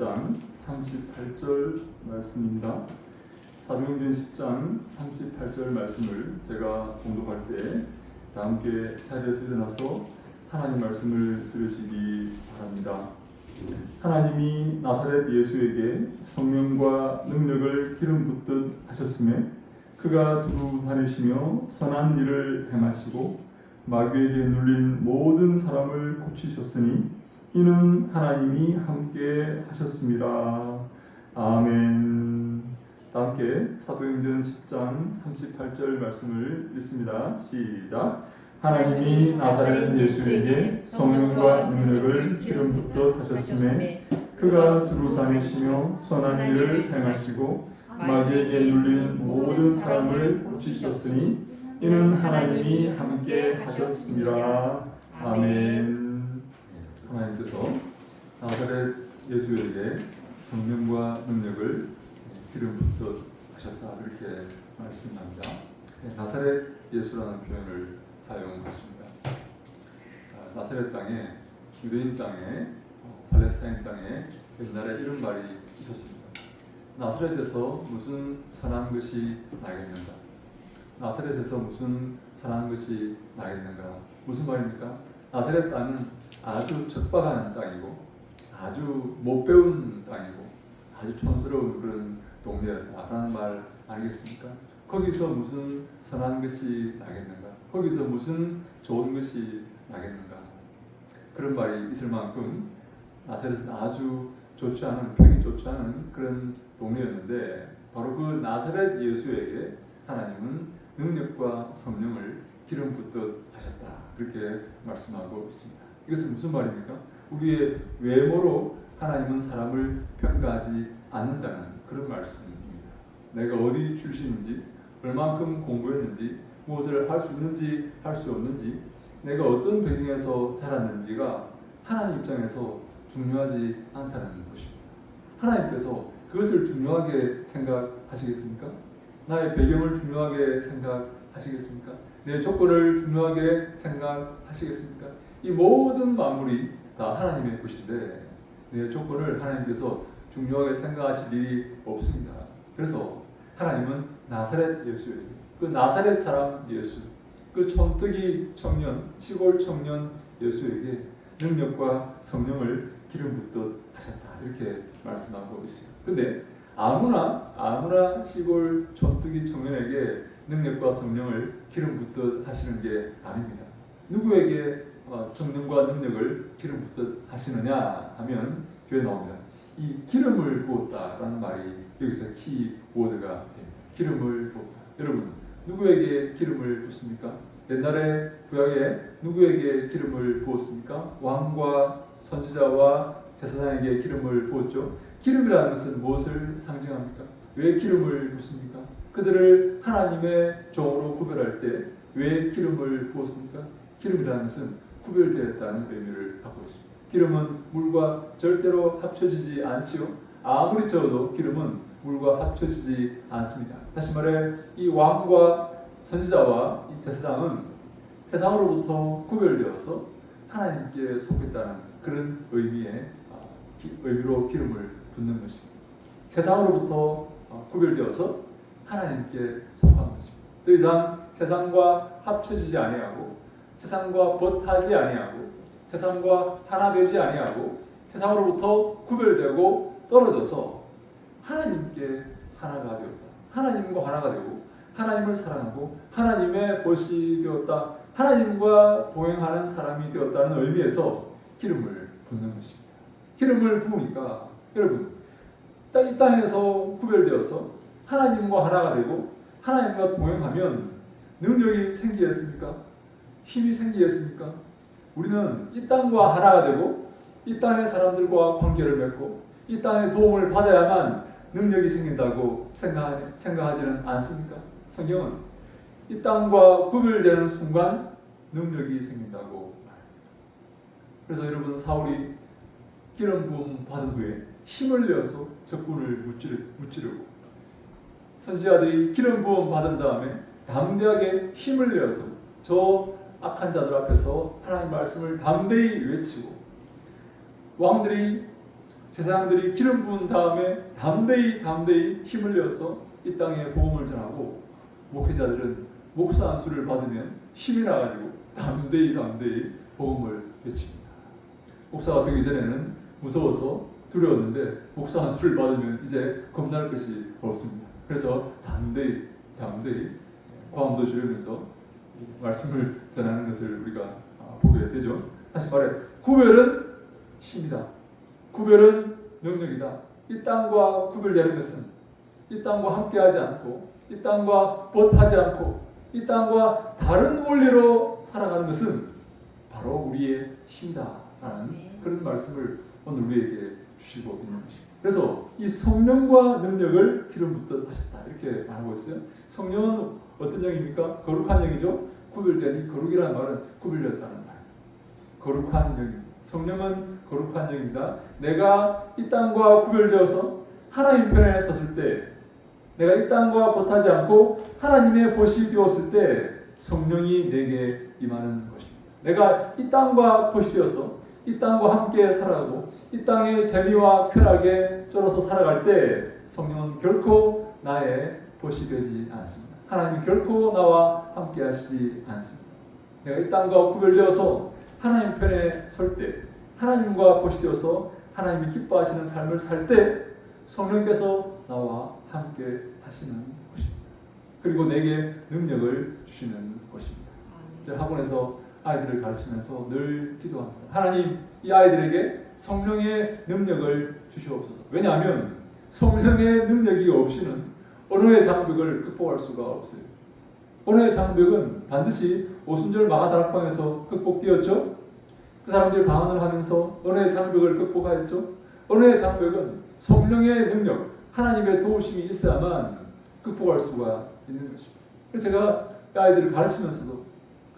사도행전 10장 38절 말씀입니다. 사도행전 10장 38절 말씀을 제가 공독할 때다 함께 자리에서 일어나서 하나님 말씀을 들으시기 바랍니다. 하나님이 나사렛 예수에게 성령과 능력을 기름 붓듯 하셨음에 그가 두루 다니시며 선한 일을 행하시고 마귀에게 눌린 모든 사람을 고치셨으니 이는 하나님이 함께 하셨습니다. 아멘. 다 함께 사도행전 10장 38절 말씀을 읽습니다. 시작. 하나님이 나사렛 예수에게 성령과 능력을 기름 붓듯 하셨음에 그가 두루 다니시며 선한 일을 행하시고 마귀에게 눌린 모든 사람을 고치셨으니 이는 하나님이 함께 하셨습니다. 아멘. 하나님께서 나사렛 예수에게 성령과 능력을 기름 붓듯 하셨다 이렇게 말씀합니다. 네, 나사렛 예수라는 표현을 사용하십니다. 아, 나사렛 땅에 유대인 땅에 어, 팔레스타인 땅에 옛날에 이런 말이 있었습니다. 나사렛에서 무슨 선한 것이 나겠는가? 나사렛에서 무슨 선한 것이 나겠는가? 무슨 말입니까? 나사렛 땅은 아주 척박한 땅이고 아주 못 배운 땅이고 아주 촌스러운 그런 동네였다라는 말 아니겠습니까? 거기서 무슨 선한 것이 나겠는가? 거기서 무슨 좋은 것이 나겠는가? 그런 말이 있을 만큼 나사렛은 아주 좋지 않은 평이 좋지 않은 그런 동네였는데 바로 그 나사렛 예수에게 하나님은 능력과 성령을 기름 붓듯 하셨다 그렇게 말씀하고 있습니다. 이것은 무슨 말입니까? 우리의 외모로 하나님은 사람을 평가하지 않는다는 그런 말씀입니다. 내가 어디 출신인지, 얼만큼 공부했는지, 무엇을 할 수 있는지, 할 수 없는지, 내가 어떤 배경에서 자랐는지가 하나님 입장에서 중요하지 않다는 것입니다. 하나님께서 그것을 중요하게 생각하시겠습니까? 나의 배경을 중요하게 생각하시겠습니까? 내 조건을 중요하게 생각하시겠습니까? 이 모든 만물이 다 하나님의 것인데 내 조건을 하나님께서 중요하게 생각하실 일이 없습니다. 그래서 하나님은 나사렛 예수에게 그 나사렛 사람 예수 그 촌뜨기 청년 시골 청년 예수에게 능력과 성령을 기름 붓듯 하셨다 이렇게 말씀하고 있습니다. 근데 아무나 아무나 시골 촌뜨기 청년에게 능력과 성령을 기름 붓듯 하시는 게 아닙니다. 누구에게 어, 성령과 능력을 기름 붓듯 하시느냐 하면 교회 나옵니다. 이 기름을 부었다라는 말이 여기서 키워드가 됩니다. 기름을 부었다. 여러분 누구에게 기름을 붓습니까? 옛날에 구약에 누구에게 기름을 부었습니까? 왕과 선지자와 제사장에게 기름을 부었죠. 기름이라는 것은 무엇을 상징합니까? 왜 기름을 붓습니까? 그들을 하나님의 종으로 구별할 때 왜 기름을 부었습니까? 기름이라는 것은 구별되었다는 의미를 갖고 있습니다. 기름은 물과 절대로 합쳐지지 않지요. 아무리 저어도 기름은 물과 합쳐지지 않습니다. 다시 말해 이 왕과 선지자와 이 제사장은 세상으로부터 구별되어서 하나님께 속했다는 그런 의미의 아, 기- 의미로 기름을 붓는 것입니다. 세상으로부터 어, 구별되어서 하나님께 속한 것입니다. 더 이상 세상과 합쳐지지 아니하고 세상과 벗하지 아니하고 세상과 하나 되지 아니하고 세상으로부터 구별되고 떨어져서 하나님께 하나가 되었다. 하나님과 하나가 되고 하나님을 사랑하고 하나님의 벗이 되었다. 하나님과 동행하는 사람이 되었다는 의미에서 기름을 붓는 것입니다. 기름을 부으니까 여러분 땅- 이 땅에서 구별되어서 하나님과 하나가 되고 하나님과 동행하면 능력이 생기겠습니까? 힘이 생기겠습니까? 우리는 이 땅과 하나가 되고 이 땅의 사람들과 관계를 맺고 이 땅의 도움을 받아야만 능력이 생긴다고 생각, 생각하 지는 않습니까? 성경은 이 땅과 구별되는 순간 능력이 생긴다고 말합니다. 그래서 여러분 사울이 기름 부음 받은 후에 힘을 내어서 적군을 무찌르, 무찌르고 선지자들이 기름 부음 받은 다음에 담대하게 힘을 내어서 저 악한 자들 앞에서 하나님 말씀을 담대히 외치고 왕들이 제사장들이 기름 부은 다음에 담대히 담대히 힘을 내어서 이 땅에 복음을 전하고 목회자들은 목사 안수를 받으면 힘이 나가지고 담대히 담대히 복음을 외칩니다. 목사가 되기 전에는 무서워서 두려웠는데 목사 안수를 받으면 이제 겁날 것이 없습니다. 그래서 담대히 담대히 과음도 지르면서 말씀을 전하는 것을 우리가 아, 보게 되죠. 다시 말해 구별은 힘이다. 구별은 능력이다. 이 땅과 구별되는 것은 이 땅과 함께하지 않고 이 땅과 벗하지 않고 이 땅과 다른 원리로 살아가는 것은 바로 우리의 힘이다라는 네. 그런 말씀을 오늘 우리에게 주시고 있는 것입니다. 그래서 이 성령과 능력을 기름 붓듯 하셨다 이렇게 말하고 있어요. 성령은 어떤 영입니까? 거룩한 영이죠. 구별되니 거룩이라는 말은 구별되었다는 말. 거룩한 영입니다. 성령은 거룩한 영입니다. 내가 이 땅과 구별되어서 하나님 편에 섰을 때 내가 이 땅과 벗하지 않고 하나님의 벗이 되었을 때 성령이 내게 임하는 것입니다. 내가 이 땅과 벗이 되어서 이 땅과 함께 살아가고 이 땅의 재미와 쾌락에 쩔어서 살아갈 때 성령은 결코 나의 벗이 되지 않습니다. 하나님이 결코 나와 함께 하시지 않습니다. 내가 이 땅과 구별되어서 하나님 편에 설 때, 하나님과 벗이 되어서 하나님이 기뻐하시는 삶을 살 때 성령께서 나와 함께 하시는 것입니다. 그리고 내게 능력을 주시는 것입니다. 이제 학원에서 아이들을 가르치면서 늘 기도합니다. 하나님, 이 아이들에게 성령의 능력을 주시옵소서. 왜냐하면 성령의 능력이 없이는 언어의 장벽을 극복할 수가 없어요. 언어의 장벽은 반드시 오순절 마가다락방에서 극복되었죠. 그 사람들이 방언을 하면서 언어의 장벽을 극복하였죠. 언어의 장벽은 성령의 능력, 하나님의 도우심이 있어야만 극복할 수가 있는 것입니다. 그래서 제가 이 아이들을 가르치면서도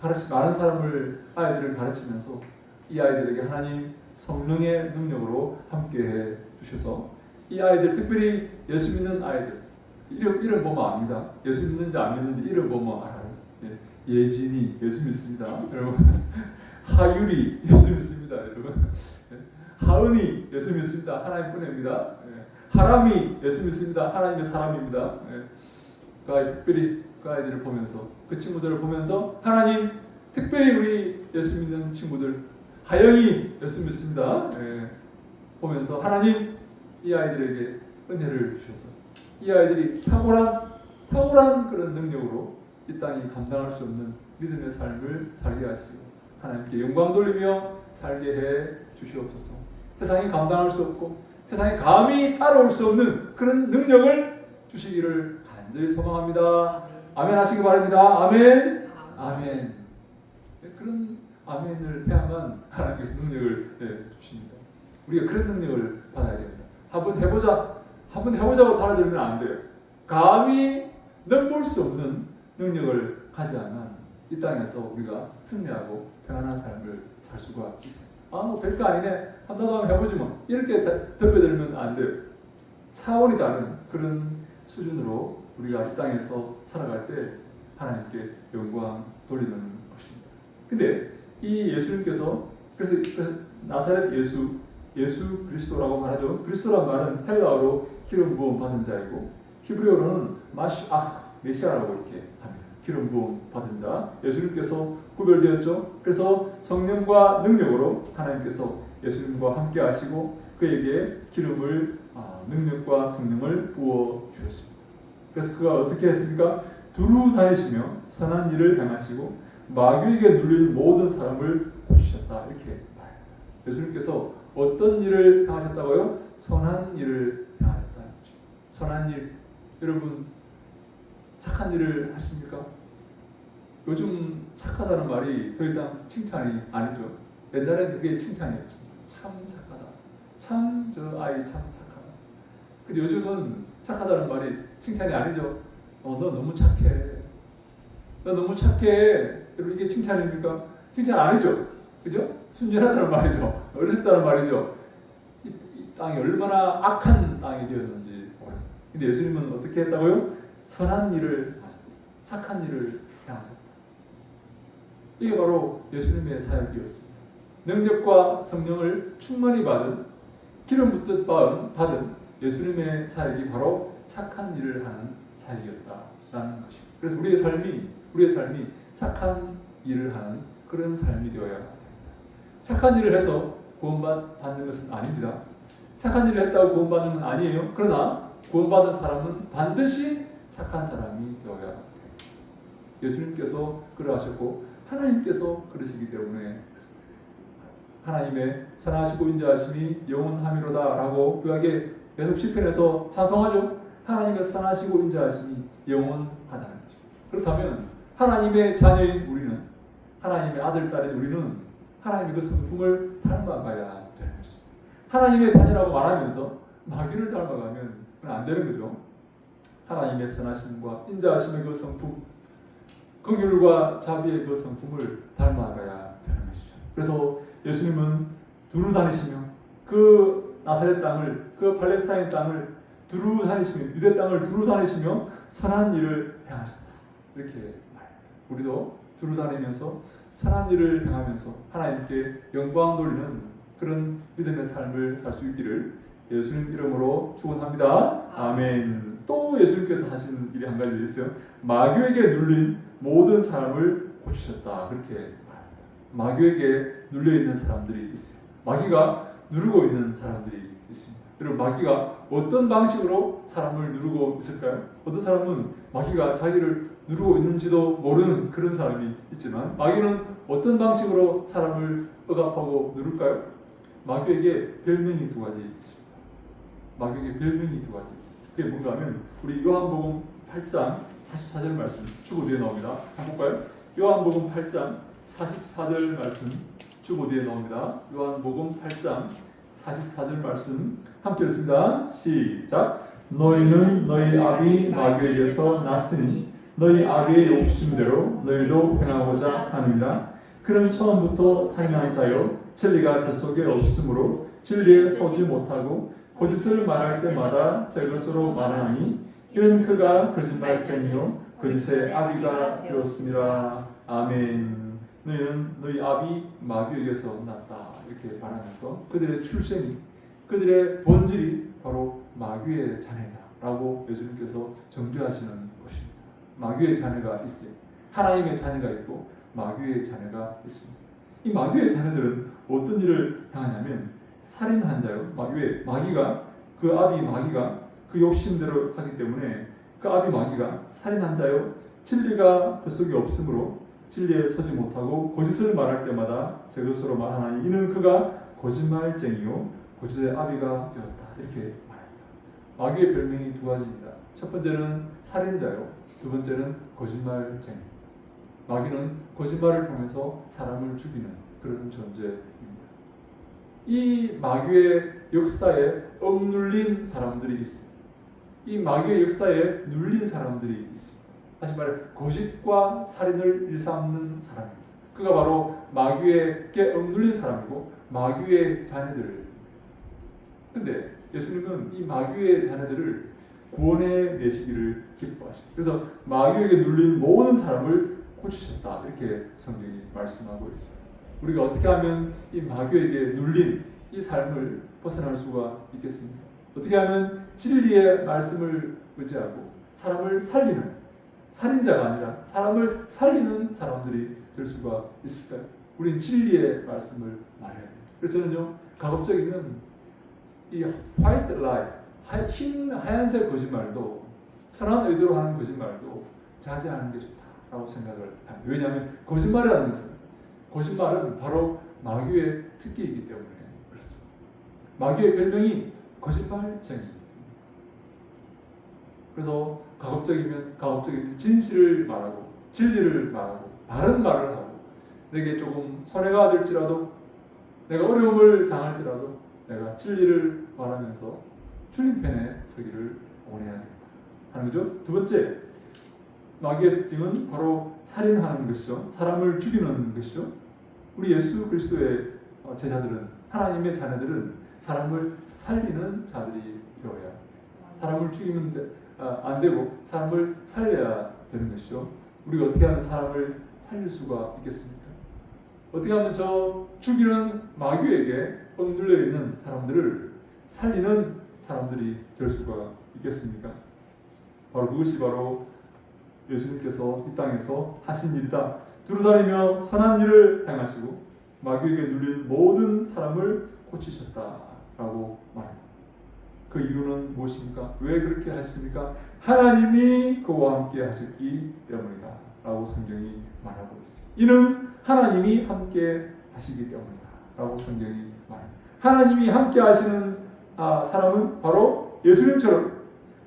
가르치 많은 사람을 아이들을 가르치면서 이 아이들에게 하나님 성령의 능력으로 함께해 주셔서 이 아이들 특별히 예수 믿는 아이들 이름 이름 보면 압니다. 예수 믿는지 안 믿는지 이름 보면 알아요. 예, 예진이 예수 믿습니다, 여러분. 하율이 예수 믿습니다, 여러분. 예, 하은이 예수 믿습니다. 하나님 뿐입니다. 예, 하람이 예수 믿습니다. 하나님의 사람입니다. 예, 그 아이 특별히 그 아이들을 보면서 그 친구들을 보면서 하나님 특별히 우리 예수 믿는 친구들 하영이 예수 믿습니다. 예, 보면서 하나님 이 아이들에게 은혜를 주셔서 이 아이들이 탁월한 탁월한 그런 능력으로 이 땅이 감당할 수 없는 믿음의 삶을 살게 하시고 하나님께 영광 돌리며 살게 해 주시옵소서. 세상이 감당할 수 없고 세상이 감히 따라올 수 없는 그런 능력을 주시기를 간절히 소망합니다. 아멘 하시기 바랍니다. 아멘. 아멘. 네, 그런 아멘을 해야만 하나님께서 능력을 예, 주십니다. 우리가 그런 능력을 받아야 됩니다. 한번 해보자. 한번 해보자고 달아들면 안 돼요. 감히 넘볼 수 없는 능력을 가져야만 이 땅에서 우리가 승리하고 평안한 삶을 살 수가 있습니다. 아, 뭐 별거 아니네. 한번 더 해보지 뭐. 이렇게 다- 덤벼들면 안 돼요. 차원이 다른 그런 수준으로 우리가 이 땅에서 살아갈 때 하나님께 영광 돌리는 것입니다. 근데 이 예수님께서 그래서 그 나사렛 예수 예수 그리스도라고 말하죠. 그리스도란 말은 헬라어로 기름 부음 받은 자이고 히브리어로는 마시 아 메시아라고 이렇게 합니다. 기름 부음 받은 자 예수님께서 구별되었죠. 그래서 성령과 능력으로 하나님께서 예수님과 함께 하시고 그에게 기름을 아, 능력과 성령을 부어 주셨습니다. 그래서 그가 어떻게 했습니까? 두루 다니시며 선한 일을 행하시고 마귀에게 눌린 모든 사람을 고치셨다 이렇게 말합니다. 예수님께서 어떤 일을 행하셨다고요? 선한 일을 행하셨다는 거죠. 선한 일. 여러분 착한 일을 하십니까? 요즘 착하다는 말이 더 이상 칭찬이 아니죠. 옛날엔 그게 칭찬이었습니다. 참 착하다. 참 저 아이 참 착하다. 근데 요즘은 착하다는 말이 칭찬이 아니죠. 어, 너 너무 착해. 너 너무 착해. 여러분 이게 칭찬입니까? 칭찬 아니죠. 그죠? 순진하다는 말이죠. 어렵다는 말이죠. 이, 이 땅이 얼마나 악한 땅이 되었는지. 근데 예수님은 어떻게 했다고요? 선한 일을 하셨다. 착한 일을 행하셨다. 이게 바로 예수님의 사역이었습니다. 능력과 성령을 충만히 받은 기름 붓듯 받은, 예수님의 사역이 바로 착한 일을 하는 사역이었다라는 것이고 그래서 우리의 삶이 우리의 삶이 착한 일을 하는 그런 삶이 되어야 됩니다. 착한 일을 해서 구원받는 것은 아닙니다. 착한 일을 했다고 구원받는 건 아니에요. 그러나 구원받은 사람은 반드시 착한 사람이 되어야 돼요. 예수님께서 그러하셨고 하나님께서 그러시기 때문에 하나님의 선하시고 인자하심이 영원함이로다라고 구약의 계속 시편에서 찬송하죠. 하나님의 선하시고 인자하심이 영원하다는 거죠. 그렇다면 하나님의 자녀인 우리는 하나님의 아들 딸인 우리는 하나님의 그 성품을 닮아가야 되는 것입니다. 하나님의 자녀라고 말하면서 마귀를 닮아가면 안 되는 거죠. 하나님의 선하심과 인자하심의 그 성품, 긍휼과 자비의 그 성품을 닮아가야 되는 것이죠. 그래서 예수님은 두루 다니시며 그 나사렛 땅을 그 팔레스타인 땅을 두루 다니시며 유대 땅을 두루 다니시며 선한 일을 행하셨다. 이렇게 말합니다. 우리도 두루 다니면서 선한 일을 행하면서 하나님께 영광 돌리는 그런 믿음의 삶을 살 수 있기를 예수님 이름으로 축원합니다. 아멘. 또 예수님께서 하신 일이 한 가지 있어요. 마귀에게 눌린 모든 사람을 고치셨다. 그렇게 말합니다. 마귀에게 눌려 있는 사람들이 있어요. 마귀가 누르고 있는 사람들이 있습니다. 여러분 마귀가 어떤 방식으로 사람을 누르고 있을까요? 어떤 사람은 마귀가 자기를 누르고 있는지도 모르는 그런 사람이 있지만 마귀는 어떤 방식으로 사람을 억압하고 누를까요? 마귀에게 별명이 두 가지 있습니다. 마귀에게 별명이 두 가지 있습니다. 그게 뭔가 하면 우리 요한복음 8장 44절 말씀 주고 뒤에 나옵니다. 한번 볼까요? 요한복음 8장 44절 말씀 주고 뒤에 나옵니다. 요한복음 8장 44절 말씀 함께 읽습니다. 시작. 너희는 너희 아비 마귀에게서 났으니 너희 아비의 욕심대로 너희도 행하고자 하느니라. 그는 처음부터 살인한 자요 진리가 그 속에 없으므로 진리에 서지 못하고 거짓을 말할 때마다 제 것으로 말하니 이는 그가 거짓말쟁이요 거짓의 아비가 되었습니다. 아멘. 너희는 너희 아비 마귀에게서 났다 이렇게 말하면서 그들의 출생이 그들의 본질이 바로 마귀의 자녀다라고 예수님께서 정죄하시는 것입니다. 마귀의 자녀가 있어요. 하나님의 자녀가 있고 마귀의 자녀가 있습니다. 이 마귀의 자녀들은 어떤 일을 행하냐면 살인한 자요. 마귀의 마귀가 그 아비 마귀가 그 욕심대로 하기 때문에 그 아비 마귀가 살인한 자요. 진리가 그 속에 없으므로 진리에 서지 못하고 거짓을 말할 때마다 제 것으로 말하나니 이는 그가 거짓말쟁이요 거짓의 아비가 되었다 이렇게 말합니다. 마귀의 별명이 두 가지입니다. 첫 번째는 살인자요, 두 번째는 거짓말쟁이. 마귀는 거짓말을 통해서 사람을 죽이는 그런 존재입니다. 이 마귀의 역사에 억눌린 사람들이 있습니다. 이 마귀의 역사에 눌린 사람들이 있습니다. 다시 말해 거짓과 살인을 일삼는 사람입니다. 그가 바로 마귀에게 억눌린 사람이고 마귀의 자녀들. 근데 예수님은 이 마귀의 자녀들을 구원해 내시기를 기뻐하십니다. 그래서 마귀에게 눌린 모든 사람을 고치셨다. 이렇게 성경이 말씀하고 있어요. 우리가 어떻게 하면 이 마귀에게 눌린 이 삶을 벗어날 수가 있겠습니까? 어떻게 하면 진리의 말씀을 의지하고 사람을 살리는 살인자가 아니라 사람을 살리는 사람들이 될 수가 있을까요? 우리는 진리의 말씀을 말해야 됩니다. 그래서 저는요, 가급적이면 이 화이트 라이, 흰 하얀색 거짓말도 선한 의도로 하는 거짓말도 자제하는 게 좋다라고 생각을 합니다. 왜냐하면 거짓말이라는 것은 거짓말은 바로 마귀의 특기이기 때문에 그렇습니다. 마귀의 별명이 거짓말쟁이. 그래서 가급적이면 가급적이면 진실을 말하고 진리를 말하고 바른 말을 하고 내게 조금 손해가 될지라도 내가 어려움을 당할지라도 내가 진리를 말하면서 주님 편에 서기를 원해야 되겠다 하는 거죠. 두 번째 마귀의 특징은 바로 살인하는 것이죠. 사람을 죽이는 것이죠. 우리 예수 그리스도의 제자들은 하나님의 자녀들은 사람을 살리는 자들이 되어야. 사람을 죽이면 돼, 아, 안 되고 사람을 살려야 되는 것이죠. 우리가 어떻게 하면 사람을 살릴 수가 있겠습니까? 어떻게 하면 저 죽이는 마귀에게 억눌려 있는 사람들을 살리는 사람들이 될 수가 있겠습니까? 바로 그것이 바로 예수님께서 이 땅에서 하신 일이다. 두루다니며 선한 일을 행하시고 마귀에게 눌린 모든 사람을 고치셨다라고 말합니다. 그 이유는 무엇입니까? 왜 그렇게 하셨습니까? 하나님이 그와 함께 하셨기 때문이다. 라고 성경이 말하고 있어요. 이는 하나님이 함께 하시기 때문이다. 라고 성경이 말합니다. 하나님이 함께 하시는 아, 사람은 바로 예수님처럼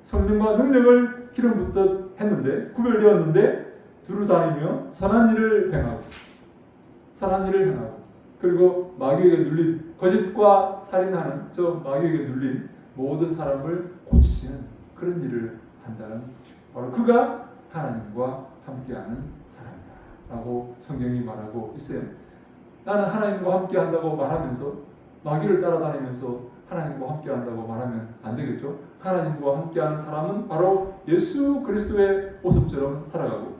성령과 능력을 기름 붓듯 했는데 구별되었는데 두루 다니며 선한 일을 행하고 선한 일을 행하고 그리고 마귀에게 눌린 거짓과 살인하는 저 마귀에게 눌린 모든 사람을 고치시는 그런 일을 한다는 것이고 바로 그가 하나님과 함께하는 사람이다 라고 성경이 말하고 있어요. 나는 하나님과 함께한다고 말하면서 마귀를 따라다니면서 하나님과 함께한다고 말하면 안 되겠죠. 하나님과 함께하는 사람은 바로 예수 그리스도의 모습처럼 살아가고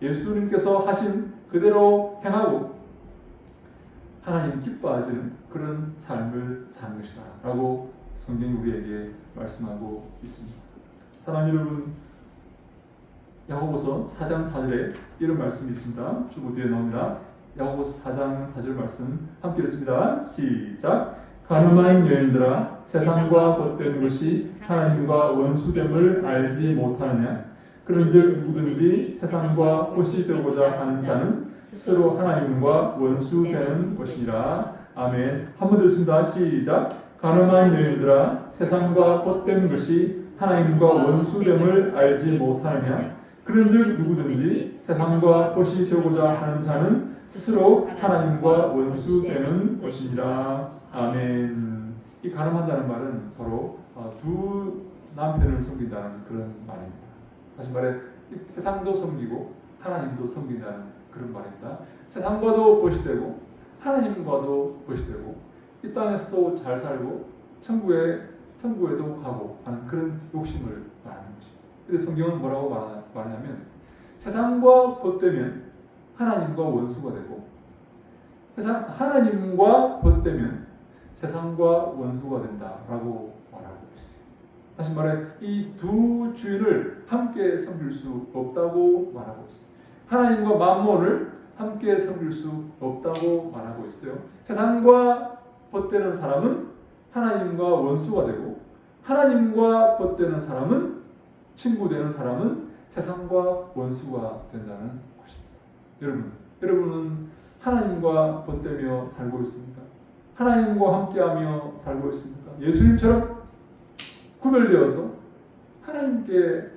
예수님께서 하신 그대로 행하고 하나님 기뻐하시는 그런 삶을 사는 것이다 라고 성경이 우리에게 말씀하고 있습니다. 사랑하는 여러분, 야고보서 4장 4절에 이런 말씀이 있습니다. 주보 뒤에 나옵니다. 야고보서 4장 4절 말씀 함께 읽습니다. 시작. 가늠한 여인들아 세상과 벗된 것이 하나님과 원수됨을 알지 못하느냐? 그런즉 누구든지 세상과 꽃이 되고자 하는 자는 스스로 하나님과 원수되는 것이니라. 아멘. 한번 들습니다. 시작. 가늠한 여인들아 세상과 벗된 것이 하나님과 원수됨을 알지 못하느냐? 그런즉 누구든지 세상과 벗이 되고자 하는 자는 스스로 하나님과 원수 되는 것이니라 아멘. 이 가늠한다는 말은 바로 어, 두 남편을 섬긴다는 그런 말입니다. 다시 말해 세상도 섬기고 하나님도 섬긴다는 그런 말입니다. 세상과도 벗이 되고 하나님과도 벗이 되고 이 땅에서도 잘 살고 천국에 천국에도 가고 하는 그런 욕심을 말하는 것입니다. 근데 성경은 뭐라고 말하냐면 세상과 벗되면 하나님과 원수가 되고 세상 하나님과 벗되면 세상과 원수가 된다라고 말하고 있어요. 다시 말해 이 두 주인을 함께 섬길 수 없다고 말하고 있습니다. 하나님과 만몬을 함께 섬길 수 없다고 말하고 있어요. 세상과 벗되는 사람은 하나님과 원수가 되고 하나님과 벗되는 사람은 친구 되는 사람은 세상과 원수가 된다는 것입니다. 여러분, 여러분은 하나님과 벗되며 살고 있습니까? 하나님과 함께하며 살고 있습니까? 예수님처럼 구별되어서 하나님께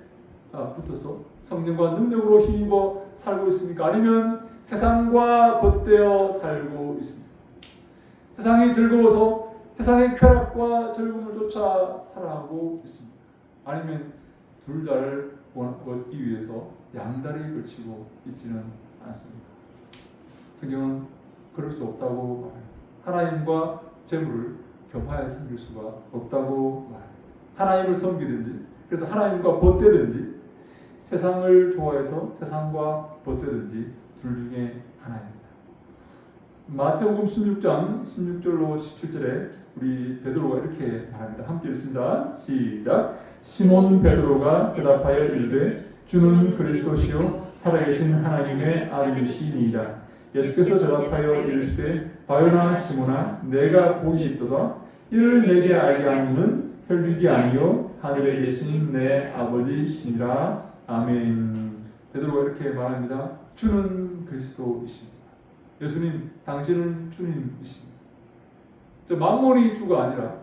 아, 붙어서 성령과 능력으로 힘입어 살고 있습니까? 아니면 세상과 벗되어 살고 있습니까? 세상이 즐거워서 세상의 쾌락과 즐거움을 쫓아 살아가고 있습니까? 아니면 둘 다를 얻기 위해서 양다리 걸치고 있지는 않습니다. 성경은 그럴 수 없다고 말합니다. 하나님과 재물을 겸하여 섬길 수가 없다고 말합니다. 하나님을 섬기든지 그래서 하나님과 벗되든지 세상을 좋아해서 세상과 벗되든지 둘 중에 하나입니다. 마태복음 16장 16절로 17절에 우리 베드로가 이렇게 말합니다. 함께 읽습니다. 시작. 시몬 베드로가 대답하여 이르되 주는 그리스도시요 살아계신 하나님의 아들이시니이다. 예수께서 대답하여 이르시되 바요나 시모나 내가 복이 있도다. 이를 내게 알게 하는 혈육이 아니요 하늘에 계신 내 아버지시니라. 아멘. 베드로가 이렇게 말합니다 주는 그리스도이십니다. 예수님 당신은 주님이십니다. 저 만몬이 주가 아니라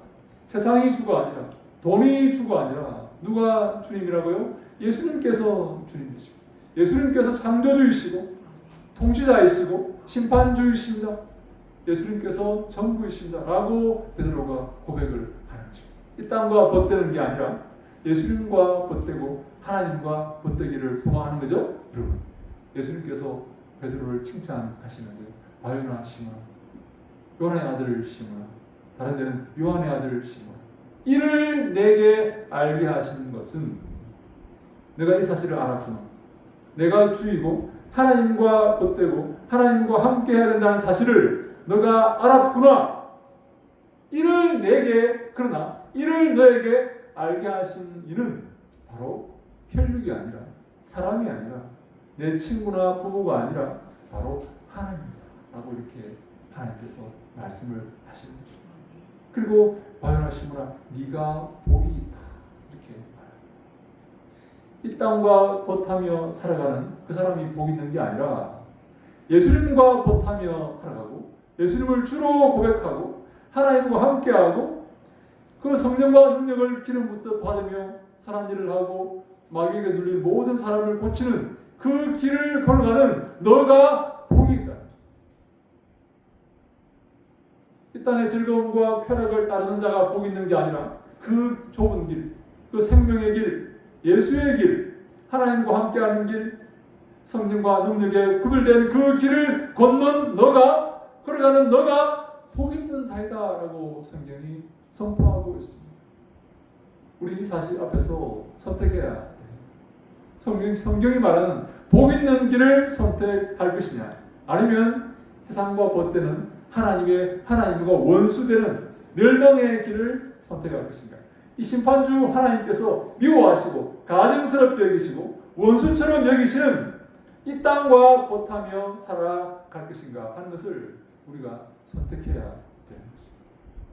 세상이 주가 아니라 돈이 주가 아니라 누가 주님이라고요? 예수님께서 주님이십니다 예수님께서 창조주이시고 통치자이시고 심판주이십니다. 예수님께서 전부이십니다. 라고 베드로가 고백을 하는 것입니다. 이 땅과 벗되는 게 아니라 예수님과 벗되고 하나님과 벗되기를 소망하는 거죠. 여러분 예수님께서 베드로를 칭찬하시는데 바요나 시므나 요한의 아들 시므나 다른 데는 요한의 아들 시므나 이를 내게 알게 하시는 것은 내가 이 사실을 알았구나. 내가 주이고 하나님과 벗되고 하나님과 함께 해야 된다는 사실을 너가 알았구나. 이를 내게 그러나 이를 너에게 알게 하신 이는 바로 혈육이 아니라 사람이 아니라 내 친구나 부모가 아니라 바로 하나님이다라고 이렇게 하나님께서 말씀을 하시는 거죠. 그리고 바요나 시모나 네가 복이 있다. 이 땅과 벗하며 살아가는 그 사람이 복 있는 게 아니라 예수님과 벗하며 살아가고 예수님을 주로 고백하고 하나님과 함께하고 그 성령과 능력을 기름 붓듯 받으며 일을 하고 마귀에게 눌린 모든 사람을 고치는 그 길을 걸어가는 너가 복이 있다. 이 땅의 즐거움과 쾌락을 따르는 자가 복 있는 게 아니라 그 좁은 길, 그 생명의 길, 예수의 길, 하나님과 함께하는 길, 성령과 능력에 구별된 그 길을 걷는 너가 걸어가는 너가 복 있는 자이다라고 성경이 선포하고 있습니다. 우리 이 사실 앞에서 선택해야 돼. 성경, 성경이 말하는 복 있는 길을 선택할 것이냐, 아니면 세상과 벗되는 하나님의 하나님과 원수되는 멸망의 길을 선택할 것인가? 이 심판주 하나님께서 미워하시고 가증스럽게 여기시고 원수처럼 여기시는 이 땅과 벗하며 살아갈 것인가 하는 것을 우리가 선택해야 되는 것입니다.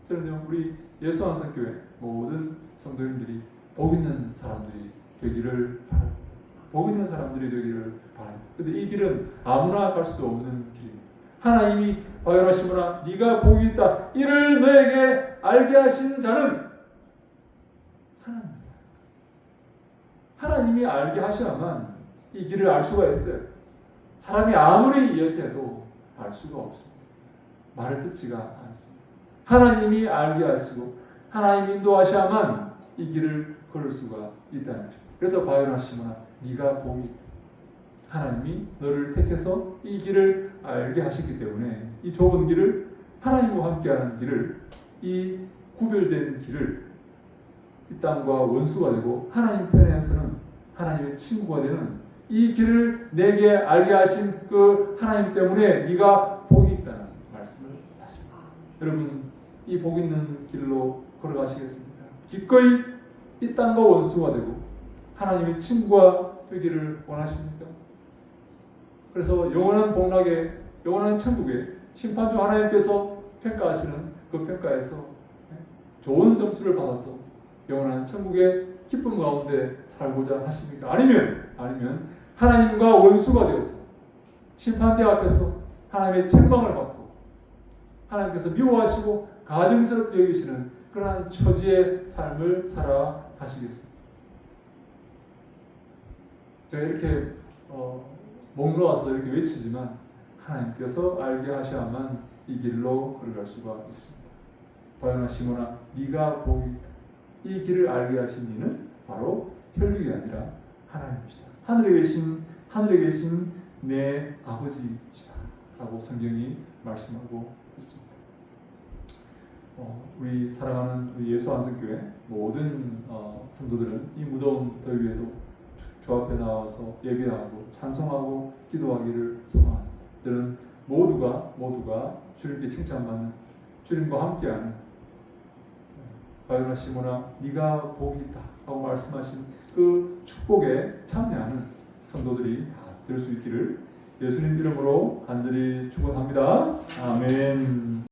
저는요 우리 예수 한성교회 모든 성도님들이 복 있는 사람들이 되기를 바랍니다. 복 있는 사람들이 되기를 바랍니다. 근데 이 길은 아무나 갈 수 없는 길입니다. 하나님이 바요라 시므나 네가 복이 있다. 이를 너에게 알게 하신 자는 하나님입니다. 하나님이 알게 하셔야만 이 길을 알 수가 있어요. 사람이 아무리 이야기해도 알 수가 없습니다. 말을 듣지가 않습니다. 하나님이 알게 하시고 하나님 인도하셔야만 이 길을 걸을 수가 있다는 것입니다. 그래서 바요나 시므나 네가 복이 있다. 하나님이 너를 택해서 이 길을 알게 하셨기 때문에 이 좁은 길을 하나님과 함께하는 길을 이 구별된 길을 이 땅과 원수가 되고 하나님 편에서는 하나님의 친구가 되는 이 길을 내게 알게 하신 그 하나님 때문에 네가 복이 있다는 말씀을 하십니다. 여러분 이 복 있는 길로 걸어가시겠습니까? 기꺼이 이 땅과 원수가 되고 하나님의 친구가 되기를 원하십니까? 그래서 영원한 복락에 영원한 천국에 심판주 하나님께서 평가하시는 그 평가에서 좋은 점수를 받아서 영원한 천국의 기쁨 가운데 살고자 하십니까? 아니면 아니면 하나님과 원수가 되어서 심판대 앞에서 하나님의 책망을 받고 하나님께서 미워하시고 가증스럽게 여기시는 그러한 처지의 삶을 살아가시겠습니다. 제가 이렇게 어, 목 놓아서 이렇게 외치지만 하나님께서 알게 하셔야만 이 길로 걸어갈 수가 있습니다. 바요나 시모나 네가 복이 있다. 이 길을 알게 하신 이는 바로 혈육이 아니라 하나님이시다. 하늘에 계신 하늘에 계신 내 아버지시다라고 성경이 말씀하고 있습니다. 어, 우리 사랑하는 우리 예수 안성교회 모든 어, 성도들은 이 무더운 더위에도 주, 주 앞에 나와서 예배하고 찬송하고 기도하기를 소망합니다. 저는 모두가 모두가 주님께 칭찬받는 주님과 함께하는 바요나 시모나 네가 복이 있다 하고 말씀하신 그 축복에 참여하는 성도들이 다 될 수 있기를 예수님 이름으로 간절히 축원합니다. 아멘.